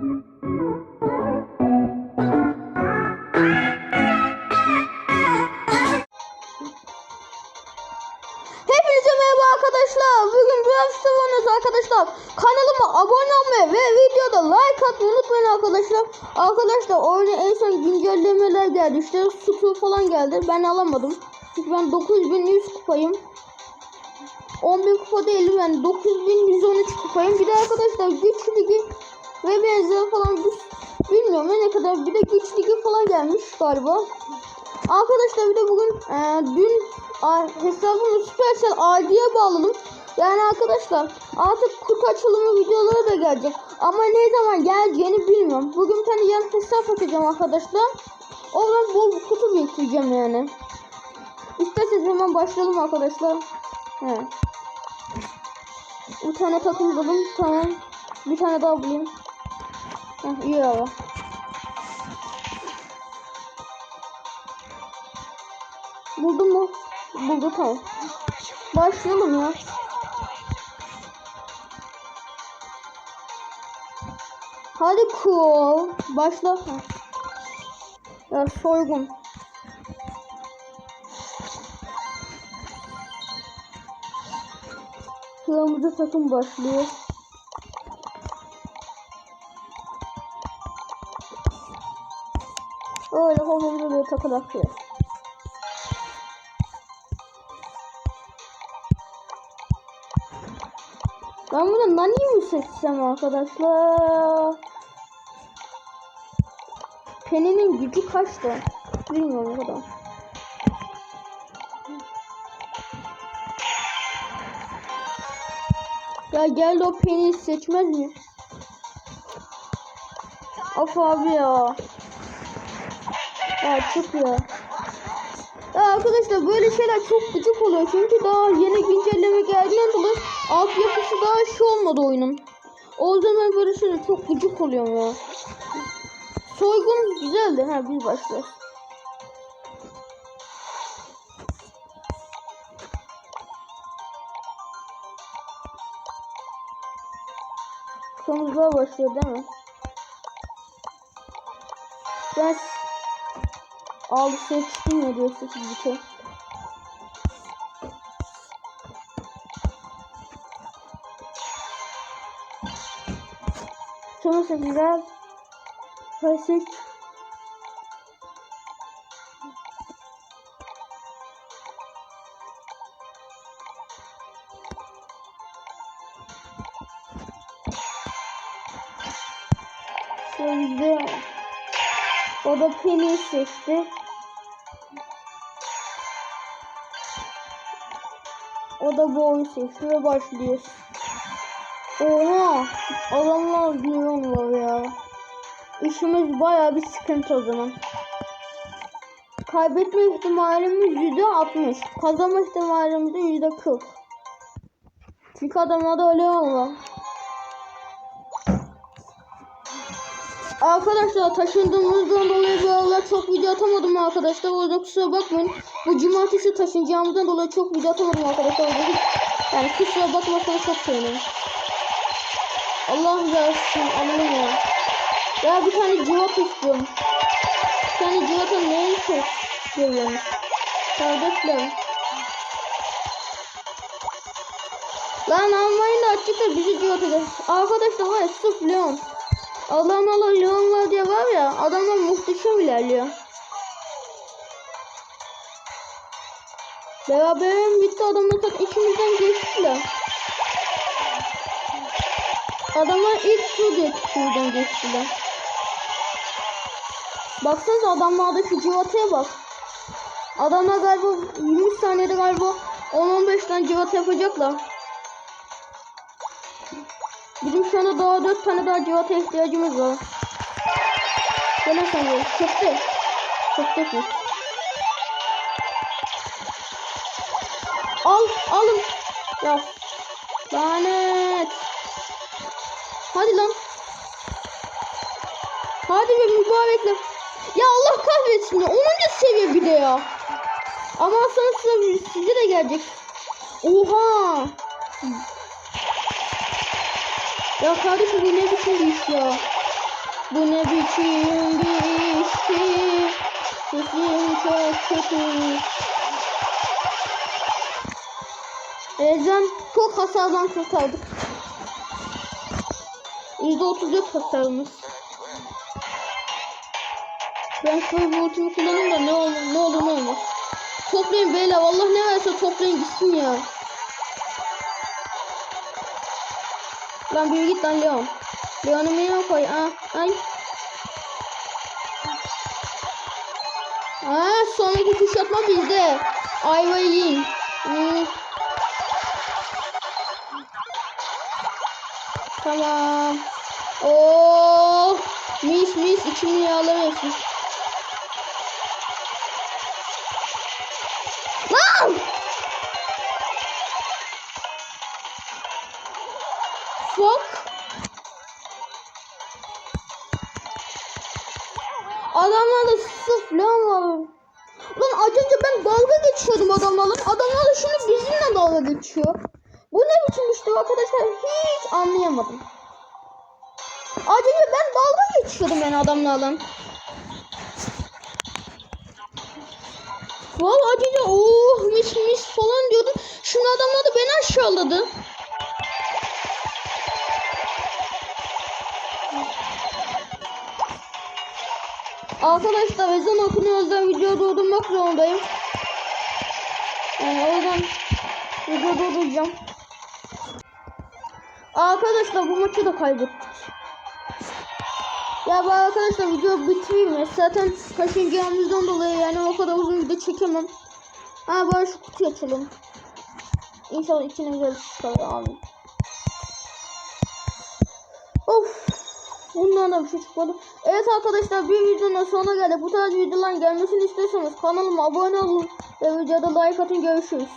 Hepinize merhaba arkadaşlar. Bugün biraz oynuyoruz arkadaşlar. Kanalıma abone olmayı ve videoda like atmayı unutmayın arkadaşlar. Arkadaşlar oyuna en son güncellemeler geldi. İşte su falan geldi. Ben alamadım. Çünkü ben 9100 kupayım. 11 kupa değilim yani 9113 kupayım. Bir de arkadaşlar güç ligi ve benzer falan bir- bilmiyorum ne kadar bir de güç ligi falan gelmiş galiba. Arkadaşlar bir de bugün e, dün a, hesabımı Supercell ID'ye bağladım. Yani arkadaşlar artık kutu açılımı videoları da gelecek. Ama ne zaman geleceğini bilmiyorum. Bugün bir tane yan hesap açacağım arkadaşlar. Oradan bol kutu biriktireceğim yani. İsterseniz hemen başlayalım arkadaşlar. He. Bir tane takım buldum. Bir tane, bir tane daha bulayım. Heh, iyi hava. Buldum mu? Buldu tamam. Başlayalım ya. Hadi cool. Başla. Ya soygun. Kırmızı takım başlıyor. Öyle kafamıza böyle takıl akıyor. Ben burada Nani'yi mi seçsem arkadaşlar? Penny'nin gücü kaçtı? Bilmiyorum o kadar. Ya gel o Penny'yi seçmez mi? Of abi ya. Ya çık ya. Arkadaşlar böyle şeyler çok gıcık oluyor çünkü daha yeni güncelleme geldiğinden dolayı altyapısı daha şu olmadı oyunun. O zaman böyle şeyler çok gıcık oluyor ya. Soygun güzeldi ha biz başlıyoruz. Kırmızılar başlıyor değil mi? Ben Aldı seçtim ya diyor sekiz bir şey. Şunu seçeceğiz. Hadi seç. Şimdi o da Penny seçti. O da bu oyun seçti ve başlıyoruz. Oha! Adamlar milyon ya. İşimiz baya bir sıkıntı o zaman. Kaybetme ihtimalimiz yüzde altmış. Kazanma ihtimalimiz de yüzde kırk. Çünkü adamlarda öyle var. Arkadaşlar taşındığımızdan dolayı bu aralar çok video atamadım arkadaşlar. O yüzden kusura bakmayın. Bu cumartesi taşınacağımızdan dolayı çok video atamadım arkadaşlar. Yani kusura bakmasanız çok sevinirim. Allah razı olsun alalım ya. Ya bir tane civat istiyorum. Bir tane civata neyi çok seviyorum. Kardeşler. Lan almayın da açıkta bizi civat eder. Arkadaşlar var sırf Leon. Allah'ın Allah Leon var diye var ya adamlar muhteşem ilerliyor. Beraberim bitti adamlar tek ikimizden geçtiler. Adamlar ilk tur geçtiğimizden geçtiler. Baksanıza adamlardaki civataya bak. Adamlar galiba 20 saniyede galiba 10-15 tane civat yapacaklar. Bizim şu anda daha 4 tane daha civata ihtiyacımız var. Gel sen gel. Köfte. Köfte mi? Al, alın. Ya. Lanet. Hadi lan. Hadi be mübarekler. Ya Allah kahretsin ya. 10. seviye bir de ya. Ama sonra size, size de gelecek. Oha. Ya kardeşim bu ne biçim bir iş ya. Bu ne biçim bir işti? Sesim çok kötü. Ezan çok hasardan kurtardık. %34 hasarımız. Ben şöyle bir ultimi kullanayım da ne olur ne olur ne olmaz. Toplayın beyler vallahi ne verse toplayın gitsin ya. Lan bir git lan Leon. Leon'u minyon koy. Aa, ay. Aa, sonraki kuşatma bizde. Ayvayı yiyin. Hmm. Tamam. Oo, mis mis içimi yağlamıyorsun. Lan! Adamlarda sırf lan var. Lan az önce ben dalga geçiyordum adamlarla. Adamlar da şimdi bizimle dalga geçiyor. Bu ne biçim işte arkadaşlar hiç anlayamadım. Az önce ben dalga geçiyordum yani adamlarla. Vallahi az önce oh mis mis falan diyordu. Şimdi adamlar da beni aşağıladı. Arkadaşlar ezan okunuyor o yüzden video durdurmak zorundayım. Yani o yüzden video durduracağım. Arkadaşlar bu maçı da kaybettik. Ya bu arkadaşlar video bitireyim ya. Zaten kaçıncağımızdan dolayı yani o kadar uzun video çekemem. Ha böyle şu kutuyu açalım. İnşallah içine güzel şey çıkar abi. Of. Bundan da bir şey çıkmadı. Evet arkadaşlar bir videonun sonuna geldik. Bu tarz videoların gelmesini istiyorsanız kanalıma abone olun ve videoda like atın. Görüşürüz.